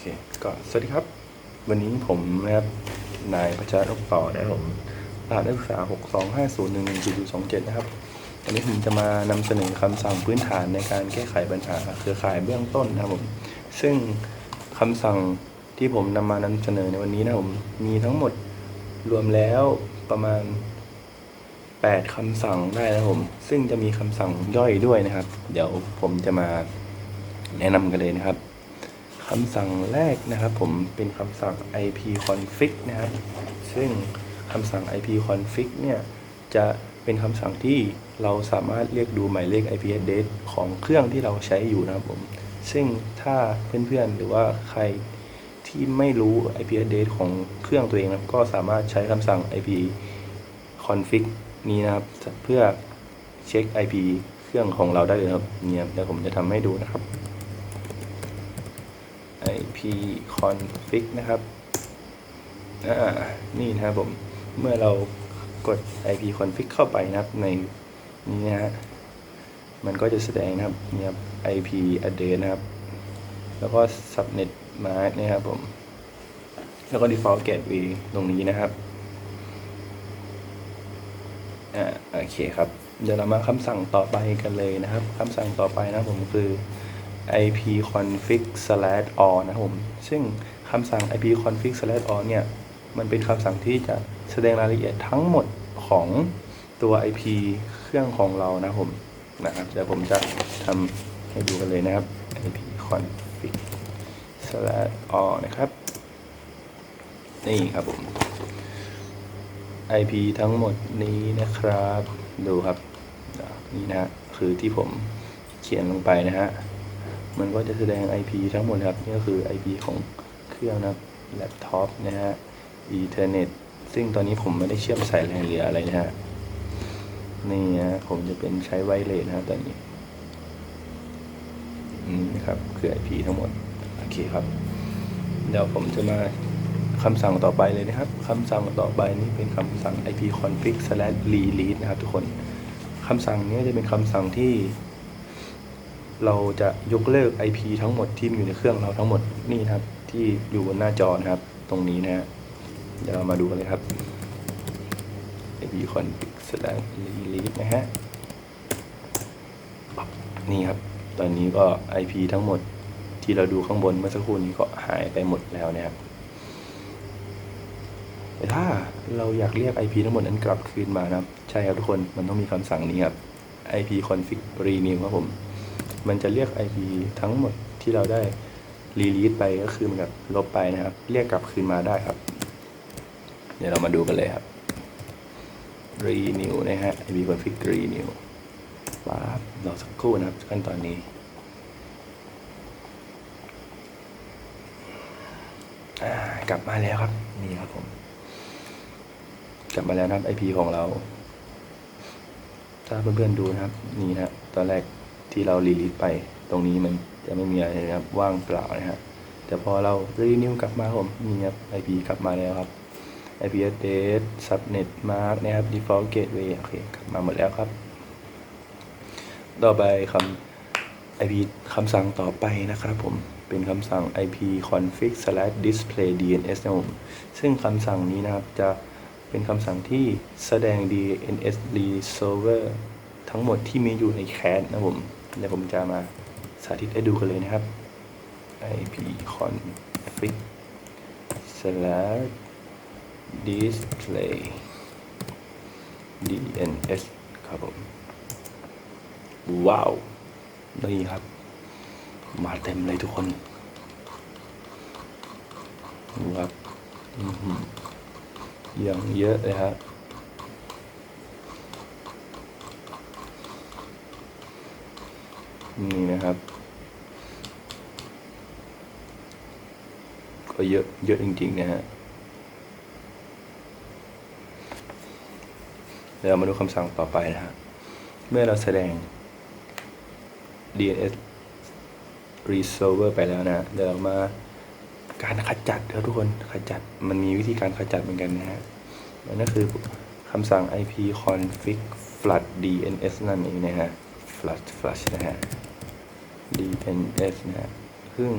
เคก็สวัสดีครับ วันนี้ผมนะครับนายประชานกต่อนะครับผมรหัสนักศึกษา 625011427 นะครับวันนี้ผมจะมานำเสนอคำสั่งพื้นฐานในการแก้ไขปัญหาเครือข่ายเบื้องต้นนะครับผมซึ่งคำสั่งที่ผมนำมานำเสนอในวันนี้นะครับผมมีทั้งหมดรวมแล้วประมาณ 8คำสั่งได้นะครับผม ซึ่งจะมีคำสั่งย่อยด้วยนะครับ เดี๋ยวผมจะมาแนะนำกันเลยนะครับ คำสั่งแรกนะครับผมเป็นคำสั่ง ip config นะครับซึ่งคำสั่ง ip config เนี่ยจะเป็นคำสั่งที่เราสามารถเรียกดูหมายเลข ip address ของเครื่องที่เราใช้อยู่นะครับผมซึ่งถ้าเพื่อนๆหรือว่าใครที่ไม่รู้ ip address ของเครื่องตัวเองนะก็สามารถใช้คำสั่ง ip config นี้นะครับเพื่อเช็ค ip เครื่องของเราได้เลยครับเนี่ยเดี๋ยวผมจะทำให้ดูนะครับ config นะครับอ่านี่นะครับผม เมื่อเรากด ip config เข้าไปนะครับในนี้นะฮะ มันก็จะแสดงนะครับนี่ครับ ip address นะครับ แล้วก็ subnet mask นะครับผม แล้วก็ default gateway ตรงนี้นะครับ อ่า โอเคครับ เดี๋ยวเรามาคำสั่งต่อไปกันเลยนะครับ คำสั่งต่อไปนะครับผมคือ ip config all นะครับผมซึ่งคำสั่ง ip config all เนี่ย มันเป็นคำสั่งที่จะแสดงรายละเอียดทั้งหมดของตัว ip เครื่องของเรานะครับผมนะครับเดี๋ยวผมจะทำให้ดูกันเลยนะครับ ip config all นะครับ นี่ครับผม IP ทั้งหมดนี้นะครับ ดูครับ นี่นะฮะคือที่ผมเขียนลงไปนะฮะ มันก็จะแสดง IP ทั้งหมดครับนี่ก็คือ IP ของเครื่องนะแล็ปท็อปนะฮะ Ethernet ซึ่งตอนนี้ผมไม่ได้เชื่อมสายแรงเหลืออะไรนะฮะนี่นะผมจะเป็นใช้ไวเลสนะครับตอนนี้นี่นะครับคือ IP ทั้งหมด โอเคครับ เดี๋ยวผมจะมาคำสั่งต่อไปเลยนะครับคำสั่งต่อไปนี้เป็นคำสั่ง ip config slash release นะครับทุกคนคำสั่งนี้จะเป็นคำสั่งที่ เราจะยกเลิก IP ทั้งหมดที่มีอยู่ในเครื่องเราทั้งหมดนี่นะครับ ที่อยู่บนหน้าจอนะครับ ตรงนี้นะฮะเดี๋ยวเรามาดูกันเลยครับ ip config slash release นะฮะนี่ครับ ตอนนี้ก็ IP ทั้งหมดที่เราดูข้างบนเมื่อสักครู่นี้ก็หายไปหมดแล้วนะครับแต่ถ้าเราอยากเรียก IP ทั้งหมดนั้นกลับคืนมานะครับ ใช่ครับทุกคนมันต้องมีคำสั่งนี้ครับ IP config renew ครับผม มันจะเรียก IP ทั้งหมดที่เราได้รีลีสไปก็คือมันกับลบไปนะครับ เรียกกลับคืนมาได้ครับ เดี๋ยวเรามาดูกันเลยครับ renew นะฮะ IP config renew ว้าบรอสักครู่นะครับขั้นตอนนี้ กลับมาแล้วครับ นี่ครับผม กลับมาแล้วนะครับ IP ของเรา ถ้าเพื่อนๆดูนะครับ นี่นะตอนแรก ที่เรารีลิสไป ตรงนี้มันจะไม่มีอะไรนะครับ ว่างเปล่านะฮะแต่พอเรารีนิวกลับมาผมนี่ครับ IP กลับมาแล้วครับ IP address subnet mark นะครับ default gateway โอเคกลับมาหมดแล้วครับ ต่อไปคำ IP คำสั่งต่อไปนะครับผมเป็นคำสั่ง IP config slash display DNS นะครับผมซึ่งคำสั่งนี้นะครับจะเป็นคำสั่งที่แสดง DNS resolver ทั้งหมดที่มีอยู่ในแคสนะครับผม เดี๋ยวผมจะมาสาธิตให้ดูกันเลยนะครับ IP config slash display DNS ครับผม ว้าว นี่ครับ มาเต็มเลยทุกคนครับย่างเยอะเลยฮะ นี่นะครับ ก็เยอะเยอะจริง ๆ นะฮะเดี๋ยวเรามาดูคำสั่งต่อไปนะฮะ เมื่อเราแสดง DNS resolver ไปแล้วนะ เดี๋ยวเรามาการขจัดครับทุกคนขจัดมันมีวิธีการขจัดเหมือนกันนะฮะนั่นก็คือคำสั่ง ip config flood DNS นั่นเองนะฮะ flood flush นะฮะ DNS นะฮะซึ่ง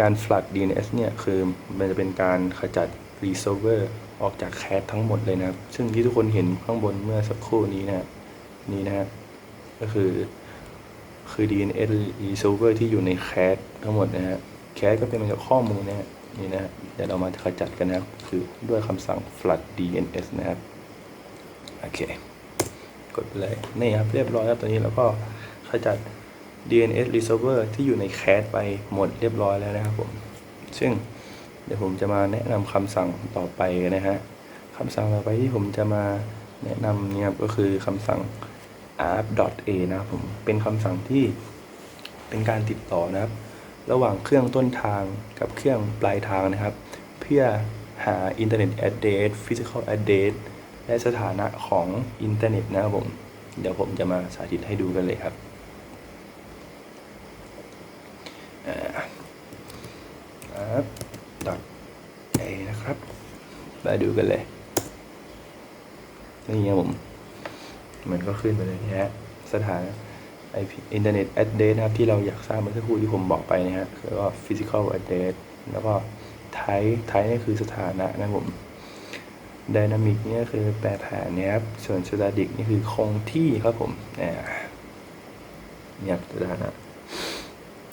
การ flood DNS เนี่ยคือมันจะเป็นการขจัด resolver ออกจากแคชทั้งหมดเลยนะครับ ซึ่งที่ทุกคนเห็นข้างบนเมื่อสักครู่นี้นะนี่นะก็คือคือ DNS resolver ที่อยู่ในแคชทั้งหมดนะฮะแคชก็เป็นมาจากข้อมูลนะฮะนี่นะฮะเดี๋ยวเรามาขจัดกันนะครับ คือด้วยคำสั่ง flood DNS นะครับ โอเค กดไปเลย นี่ครับ เรียบร้อยแล้วตอนนี้เราก็ขจัด DNS resolver ที่อยู่ในแคชไปหมดเรียบร้อยแล้วนะครับผม ซึ่งเดี๋ยวผมจะมาแนะนำคำสั่งต่อไปนะฮะคำสั่งต่อไปที่ผมจะมาแนะนำเนี่ยก็คือคำสั่ง arp.a นะครับผม เป็นคำสั่งที่เป็นการติดต่อนะครับ ระหว่างเครื่องต้นทางกับเครื่องปลายทางนะครับ เพื่อหา Internet address physical address และสถานะของอินเทอร์เน็ตนะครับผม เดี๋ยวผมจะมาสาธิตให้ดูกันเลยครับดอทเอนะครับ มาดูกันเลยนี่ครับผม มันก็ขึ้นไปเลยนะฮะสถานะ IP Internet Address นะครับที่เราอยากทราบเมื่อสักครู่ที่ผมบอกไปนะฮะแล้วก็ Physical Address แล้วก็ Type Type นี่คือสถานะนะผม Dynamic นี่คือแปรผันนะครับ ส่วน Static นี่คือคงที่ครับผมเนี่ยเนี่ยครับสถานะ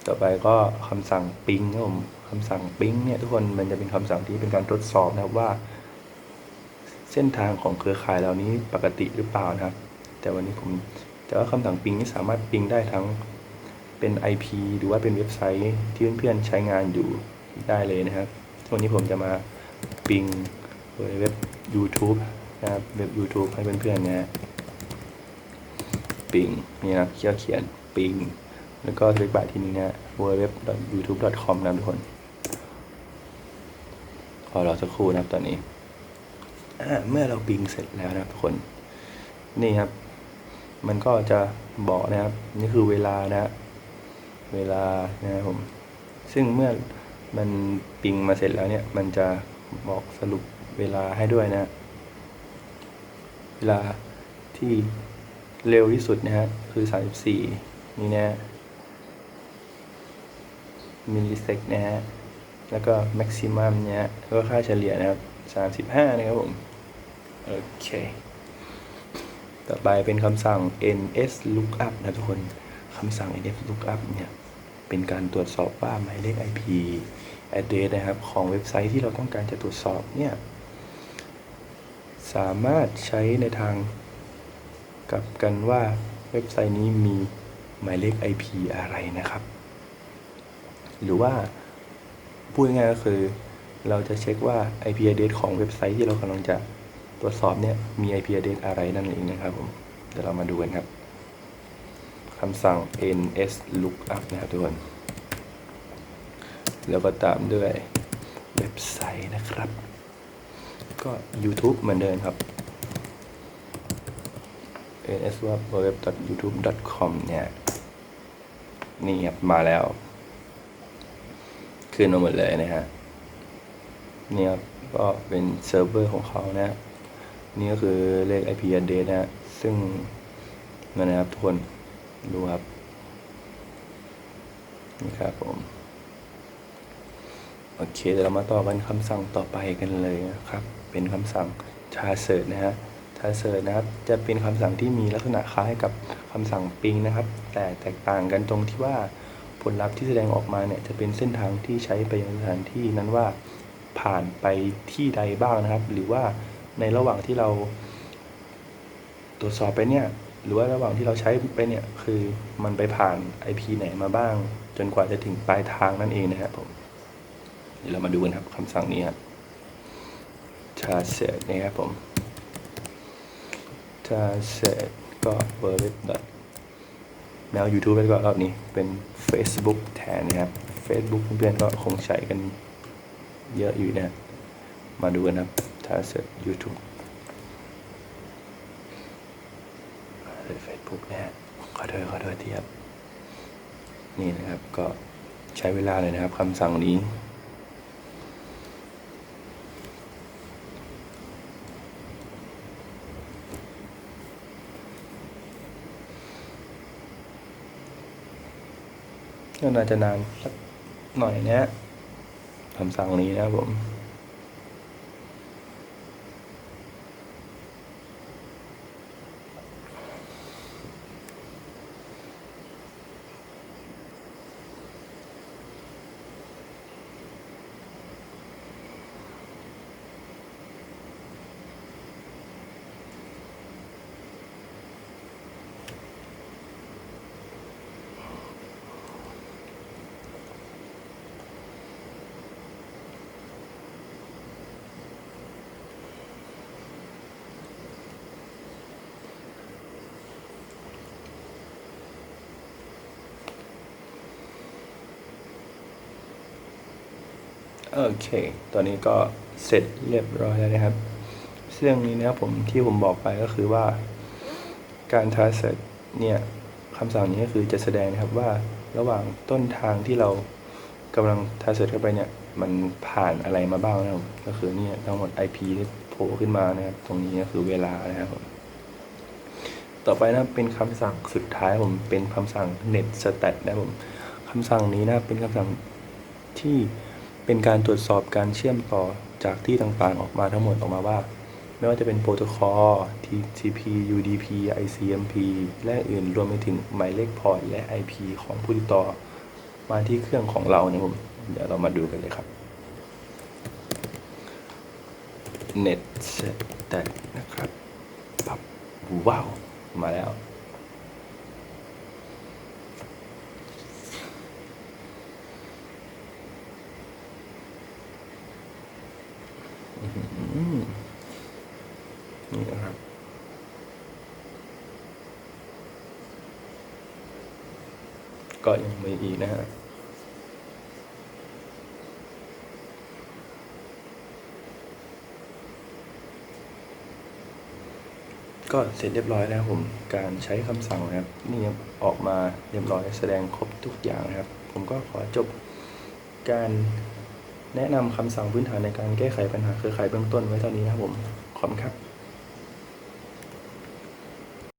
ต่อไปก็คำสั่ง ping ครับผมคำสั่ง ping เนี่ยทุกคนมันจะเป็นคำสั่งที่เป็นการทดสอบนะครับว่า เส้นทางของเครือข่ายเหล่านี้ปกติหรือเปล่านะครับ แต่วันนี้ผมแต่ว่าคำสั่ง ping นี่สามารถ ping ได้ทั้งเป็น IP หรือว่าเป็นเว็บไซต์ที่เพื่อนๆใช้งานอยู่ได้เลยนะครับวันนี้ผมจะมา ping เว็บ YouTube นะครับเว็บ YouTube ให้เพื่อนๆนะฮะ ping นี่นะเขียนเขียน ping แล้วก็สลิปบายที่นี้นะ www.youtube.com นะทุกคน ขอรอสักครู่นะครับตอนนี้ เมื่อเราปิงเสร็จแล้วนะครับทุกคน นี่ครับ มันก็จะบอกนะครับ นี่คือเวลานะเวลานะครับผม ซึ่งเมื่อมันปิงมาเสร็จแล้วเนี่ย มันจะบอกสรุปเวลาให้ด้วยนะ เวลาที่เร็วที่สุดนะฮะคือ 34 นี่นะ มิลลิเซกนะฮะ แล้วก็แม็กซิมัมเนี่ยก็ค่าเฉลี่ยนะครับ 35 นะครับผม โอเค ต่อไปเป็นคำสั่ง ns lookup นะทุกคนคำสั่ง ns lookup เนี่ยเป็นการตรวจสอบว่าหมายเลข IP address นะครับ ของเว็บไซต์ที่เราต้องการจะตรวจสอบเนี่ยสามารถใช้ในทางกลับกันว่าเว็บไซต์นี้มีหมายเลข IP อะไรนะครับ หรือว่าพูดง่ายก็คือเราจะเช็คว่า IP address ของเว็บไซต์ที่เรากำลังจะ ตรวจสอบเนี่ยมี IP address อะไรนั่นเองนะครับผม เดี๋ยวเรามาดูกันครับคำสั่ง ns lookup นะครับทุกคน แล้วก็ตามด้วยเว็บไซต์นะครับ ก็ YouTube เหมือนเดิมครับ ns web.youtube.com เนี่ย นี่ครับ มาแล้ว ขึ้นมาหมดเลยนะฮะนี่ครับ ก็เป็นเซิร์ฟเวอร์ของเขานะ นี่ก็คือเลข IP address นะฮะซึ่งนั่นนะครับทุกคนดูครับ นี่ครับผม โอเคเดี๋ยวเรามาต่อกันคำสั่งต่อไปกันเลยนะครับ เป็นคำสั่งชาเซิร์นะฮะชาเซิร์นะครับ จะเป็นคำสั่งที่มีลักษณะคล้ายกับคำสั่งปิงนะครับ แต่แตกต่างกันตรงที่ว่าผลลัพธ์ที่แสดงออกมาเนี่ยจะเป็นเส้นทางที่ใช้ไปยังสถานที่นั้นว่าผ่านไปที่ใดบ้างนะครับ หรือว่า ในระหว่างที่เราตรวจสอบไปเนี่ย หรือว่าระหว่างที่เราใช้ไปเนี่ย คือมันไปผ่าน IP ไหนมาบ้าง จนกว่าจะถึงปลายทางนั่นเองนะครับผม เดี๋ยวเรามาดูกันครับคำสั่งนี้ครับชาเซตนะครับผมชาเซตก็เวอร์เว็บดอทแนว YouTube ไปก่อนรอบนี้ เป็น Facebook แทนนะครับ Facebook เพื่อนๆก็คงใช้กันเยอะอยู่นะ มาดูกันครับ ชาเซต YouTube เลยเฟซบุ๊กนะฮะขอโทษขอโทษทีครับนี่นะครับก็ใช้เวลาเลยนะครับคำสั่งนี้ก็น่าจะนานสักหน่อยนะคำสั่งนี้นะผม โอเค ตอนนี้ก็เสร็จเรียบร้อยแล้วนะครับซึ่งนี้นะครับผมที่ผมบอกไปก็คือว่า การทาเสร็จเนี่ยคำสั่งนี้ก็คือจะแสดงนะครับว่าระหว่างต้นทางที่เรากำลังทาเสร็จเข้าไปเนี่ยมันผ่านอะไรมาบ้างนะครับก็คือเนี่ยทั้งหมด IP ที่โผล่ขึ้นมานะครับ ตรงนี้ก็คือเวลานะครับผมต่อไปนะเป็นคำสั่งสุดท้ายผมเป็นคำสั่ง net stat นะครับผมคำสั่งนี้นะเป็นคำสั่งที่ เป็นการตรวจสอบการเชื่อมต่อจากที่ต่างๆ ออกมาทั้งหมดออกมาว่า ไม่ว่าจะเป็นโปรโตคอล TCP UDP ICMP และอื่นรวมไปถึงหมายเลขพอร์ตและ IP ของผู้ติดต่อ มาที่เครื่องของเราเนี่ยผมเดี๋ยวเรามาดูกันเลยครับ Net Stat นะครับปับว้าว มาแล้ว อื้อหือนี่นะครับ ก็ยังมีอีกนะฮะก็เสร็จเรียบร้อยแล้วผม การใช้คำสั่งนะครับ นี่ออกมาเรียบร้อยแสดงครบทุกอย่างนะครับ ผมก็ขอจบการแนะนำคำสั่งพื้นฐานในการแก้ไขปัญหาเครือข่ายเบื้องต้นไว้เท่านี้นะครับผม ขอบคุณครับ